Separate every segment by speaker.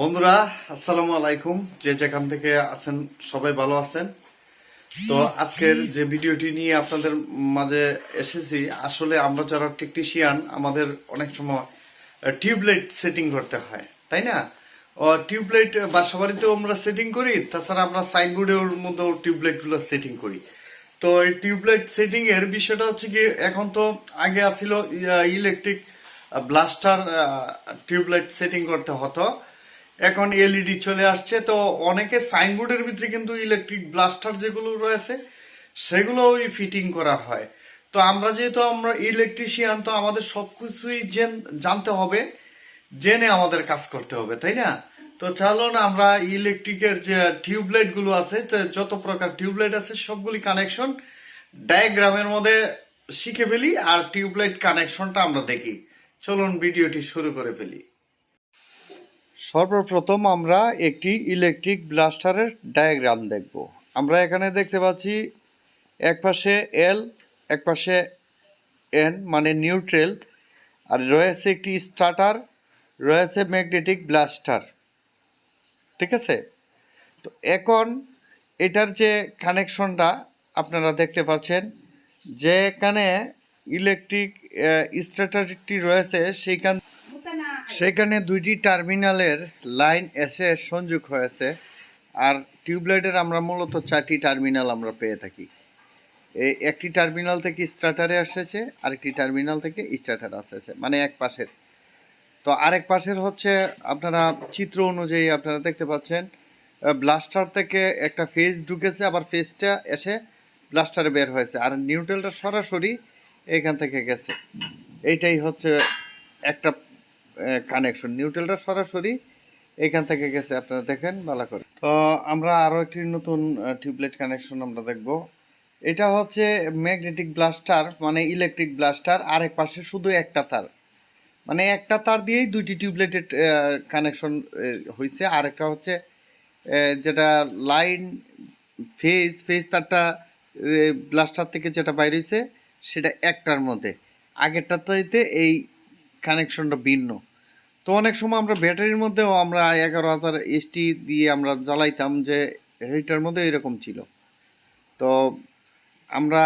Speaker 1: বন্ধুরা, আসসালামু আলাইকুম। যে যেখান থেকে আছেন, সবাই ভালো আছেন? তো আজকের যে ভিডিওটি নিয়ে আপনাদের মাঝে এসেছি, আসলে আমরা যারা টেকনিশিয়ান আমাদের অনেক সময় টিউবলাইট সেটিং করতে হয়, তাই না? টিউবলাইট বাসা বাড়িতেও আমরা সেটিং করি, তাছাড়া আমরা সাইনবোর্ডের মধ্যেও টিউবলাইটগুলো সেটিং করি। তো এই টিউবলাইট সেটিং এর বিষয়টা হচ্ছে কি, এখন তো আগে আসছিল ইলেকট্রিক ব্লাস্টার টিউবলাইট সেটিং করতে হতো। এখন এলইডি চলে আসছে, তো অনেকে সাইনবোর্ডের ভিতরে কিন্তু ইলেকট্রিক ব্লাস্টার যেগুলো রয়েছে সেগুলো ওই ফিটিং করা হয়। তো আমরা যেহেতু আমরা ইলেকট্রিশিয়ান তো আমাদের সবকিছুই জেন- জানতে হবে, জেনে আমাদের কাজ করতে হবে, তাই না? তো চলুন আমরা ইলেকট্রিকের যে টিউবলাইটগুলো আছে যত প্রকার টিউবলাইট আছে, সবগুলি কানেকশন ডায়াগ্রামের মধ্যে শিখে ফেলি, আর টিউবলাইট কানেকশনটা আমরা দেখি। চলুন ভিডিওটি শুরু করে ফেলি। সর্বপ্রথম আমরা একটি ইলেকট্রিক ব্লাস্টারের ডায়াগ্রাম দেখব। আমরা এখানে দেখতে পাচ্ছি এক পাশে এল এক পাশে এন মানে নিউট্রেল আর রয়েছে একটি স্টার্টার রয়েছে ম্যাগনেটিক ব্লাস্টার ঠিক আছে? তো এখন এটার যে কানেকশনটা আপনারা দেখতে পাচ্ছেন, যেখানে ইলেকট্রিক স্টার্টারটি রয়েছে, সেইখান সেখানে দুইটি টার্মিনালের লাইন এসে সংযোগ হয়েছে, আর টিউবলাইটের আমরা মূলত চারটি টার্মিনাল আমরা পেয়ে থাকি। এই একটি টার্মিনাল থেকে স্টার্টারে এসেছে আরেকটি টার্মিনাল থেকে স্টার্টার আসেছে মানে এক পাশের। তো আরেক পাশের হচ্ছে আপনারা চিত্র অনুযায়ী আপনারা দেখতে পাচ্ছেন ব্লাস্টার থেকে একটা ফেজ ঢুকেছে, আবার ফেজটা এসে ব্লাস্টারে বের হয়েছে, আর নিউট্রালটা সরাসরি এখান থেকে গেছে। এইটাই হচ্ছে একটা কানেকশন নিউট্রালটা সরাসরি এখান থেকে গেছে, আপনারা দেখেন, ভালো করে। তো আমরা আরও একটি নতুন টিউবলাইট কানেকশন আমরা দেখব। এটা হচ্ছে ম্যাগনেটিক ব্লাস্টার মানে ইলেকট্রিক ব্লাস্টার আরেক পাশে শুধু একটা তার। মানে একটা তার দিয়েই দুইটি টিউবলাইটের কানেকশন হয়েছে আরেকটা হচ্ছে যেটা লাইন ফেজ ফেজ তারটা ব্লাস্টার থেকে যেটা বাইর হয়েছে সেটা একটার মধ্যে। আগেরটাতে এই কানেকশনটা ভিন্ন। তো অনেক সময় আমরা ব্যাটারির মধ্যেও আমরা এগারো হাজার এসটি দিয়ে আমরা জ্বালাইতাম যে এইটার মধ্যে এরকম ছিল। তো আমরা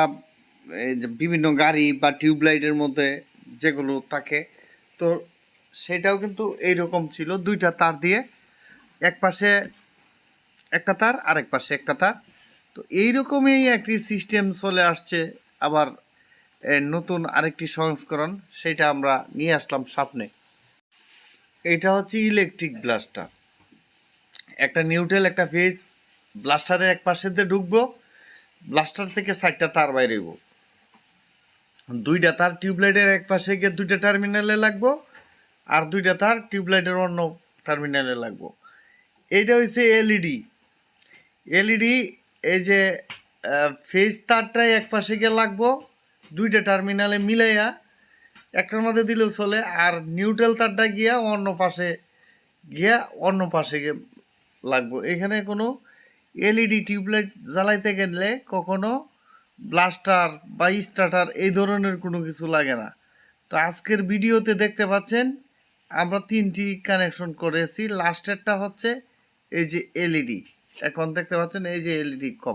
Speaker 1: বিভিন্ন গাড়ি বা টিউবলাইটের মধ্যে যেগুলো থাকে, তো সেটাও কিন্তু এইরকম ছিল। দুইটা তার দিয়ে এক পাশে একটা তার, আরেক পাশে একটা তার। তো এইরকমই একটি সিস্টেম চলে আসছে। আবার নতুন আরেকটি সংস্করণ, সেটা আমরা নিয়ে আসলাম সামনে। এটা হচ্ছে ইলেকট্রিক ব্লাস্টার একটা নিউট্রেল একটা ফেস ব্লাস্টারের এক পাশে দিয়ে ঢুকবো ব্লাস্টার থেকে সাইডটা তার বাইরে হইব। দুইটা তার টিউবলাইটের এক পাশে গিয়ে দুইটা টার্মিনালে লাগবো, আর দুইটা তার টিউবলাইটের অন্য টার্মিনালে লাগবো। এইটা হচ্ছে এলইডি এলইডি এই যে ফেজ তারটাই এক পাশে গিয়ে লাগবো, দুইটা টার্মিনালে মিলাইয়া একটার মধ্যে দিলেও চলে, আর নিউট্রাল তারটা গিয়া অন্য পাশে, গিয়া অন্য পাশে গিয়ে লাগবো। এখানে কোনো এলইডি টিউবলাইট জ্বালাইতে গেলে কখনো ব্লাস্টার বা স্টার্টার এই ধরনের কোনো কিছু লাগে না। তো আজকের ভিডিওতে দেখতে পাচ্ছেন, আমরা তিনটি কানেকশন করেছি। লাস্টেরটা হচ্ছে এই যে এলইডি এখন দেখতে পাচ্ছেন এই যে এলইডি কভার